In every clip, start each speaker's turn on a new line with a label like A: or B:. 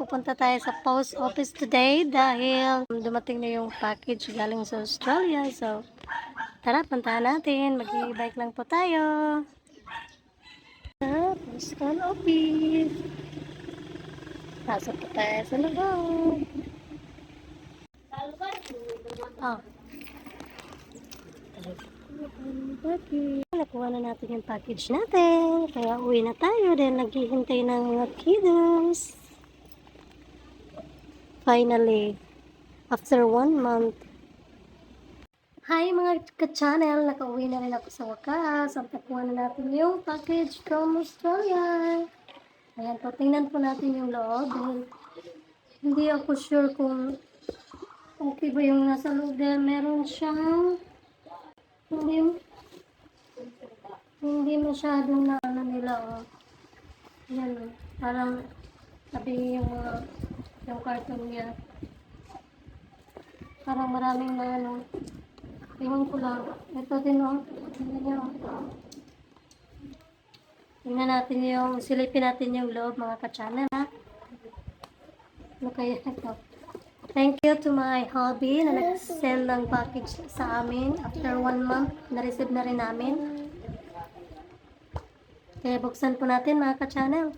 A: pupunta tayo sa post office today dahil dumating na yung package galing sa Australia. So, tara, puntahan natin. Mag-bike lang po tayo. Sa postal office. Pasok po tayo sa loob. Ah. Package. Nakuha na natin yung package natin. Kaya uwi na tayo dahil naghihintay ng mga kiddos. Finally, after one month. Hi mga ka-channel! Nakauwi na rin ako sa wakas. At nakuha na natin yung package from Australia. Ayan po, tingnan po natin yung loob. Hindi ako sure kung okay ba yung nasa loob. Dahil meron siyang hindi hindi masyadong na ano nila oh. Yan oh. Parang sabi yung mga yung cartoon niya. Parang maraming na ano. Tingnan ko lang. Ito din oh. Tingnan niyo. oh. Natin yung, silipin natin yung loob mga ka-channel ha. Ano kaya ito? Thank you to my hubby na nag-send ng package sa amin. After one month, na-receive na rin namin. Kaya buksan po natin mga ka-channel.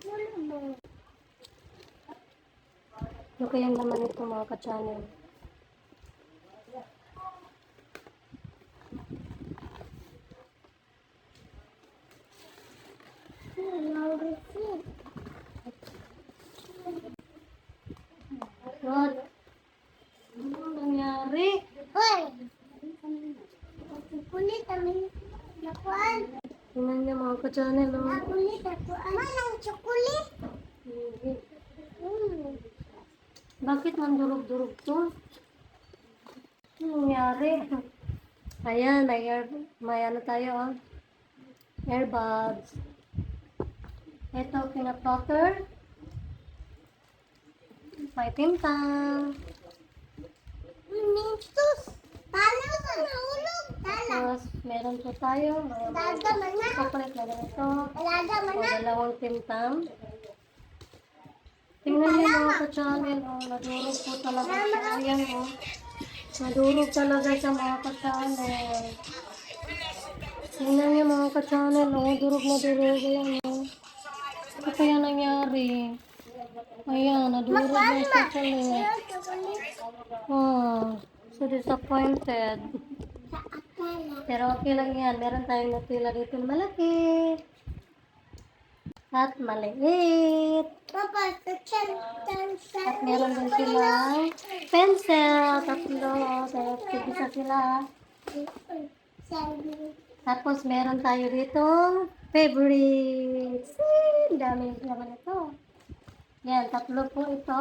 A: Ano kaya yung laman nito mga ka-channel? God. Ano nangyari?
B: Hoy! Kulit kami. Nakuan.
A: Tingnan niyo mga ka-channel. Oh.
B: Nakulit ako. Manang chocolate.
A: Hmm. Bakit mandurog-durog to? Ano nangyari? Ayan, may, air, may ano tayo, oh. Airbuds. Ito, peanut butter. May tintang.
B: Mintus. Talo sa nahulog. Tala.
A: Tapos, meron po tayo.
B: Dada man
A: chocolate na ganito.
B: Alaga man
A: O,
B: na.
A: dalawang tintang. Tingnan niyo mga ka-channel. Oh, nadurog po talaga siya. Ayan, oh. Nadurog talaga siya mga ka-channel. Tingnan niyo mga ka-channel. Oh, durog na durog. Ayan, oh. Ano kaya nangyari? Ayan, nadurog na chocolate.
B: Chocolate.
A: Oh, so disappointed. Pero okay lang yan. Meron tayong natila dito na malaki. At maliit.
B: Papa.
A: At meron din silang pencil. Tatlo. Kaya tigisa sila. Tapos meron tayo dito favorites. Ang dami naman ito. Yan, tatlo po ito.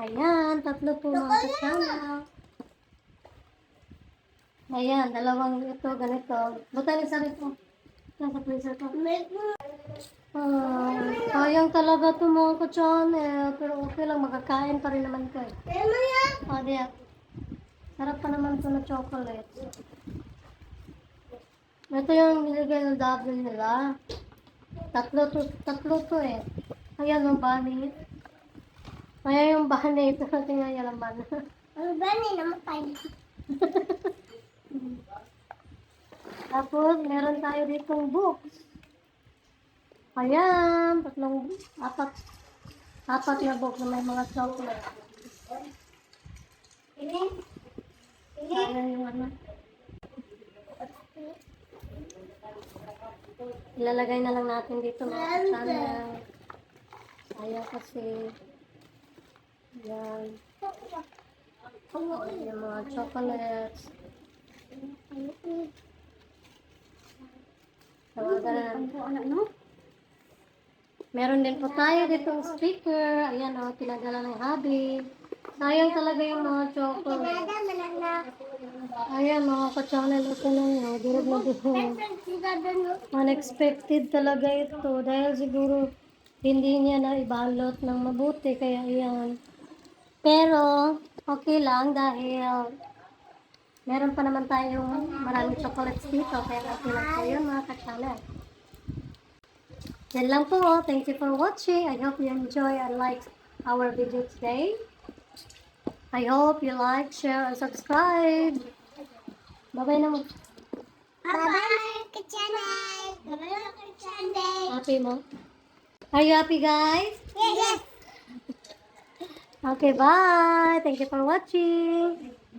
A: Ayan, tatlo po mga kasama. Ayan, dalawang ito, ganito. Butan isa rito. Nasa freezer ko. Ah, sayang talaga ito mga ka-channel. Pero okay lang, makakain pa rin naman ko eh.
B: Ano yan?
A: O, diya. Sarap pa naman ito na chocolate. Ito yung nilagay ng double nila. Tatlo to, tatlo to eh. Ayan yung bunny. Ayan yung bunny. Ito tingnan yung laman.
B: Ano ba ni namatay?
A: Tapos, meron tayo ditong books. Ayan, tatlong, apat, apat na books na may mga chocolate.
B: Ini? Ini?
A: Ayan yung ano. Ilalagay na lang natin dito mga channel. Ayan kasi. Ayan. Ayan yung mga chocolates. Tawagan? Meron din po tayo ditong sticker. Ayan o, oh, ng hubby. Sayang talaga yung mga
B: manana.
A: Ayan mga ka-channel. Ito na yun. oh, na
B: doon.
A: Unexpected talaga ito dahil siguro hindi niya na ibalot ng mabuti kaya iyan. Pero okay lang dahil meron pa naman tayong maraming chocolates dito kaya lang po yun mga ka-channel. Yan lang po. Thank you for watching. I hope you enjoy and like our video today. I hope you like, share, and subscribe. Bye-bye naman.
B: Bye-bye, ka-channel. Bye-bye, ka-channel.
A: Happy mo? Are you happy, guys?
B: Yes, yes.
A: Okay, bye. Thank you for watching.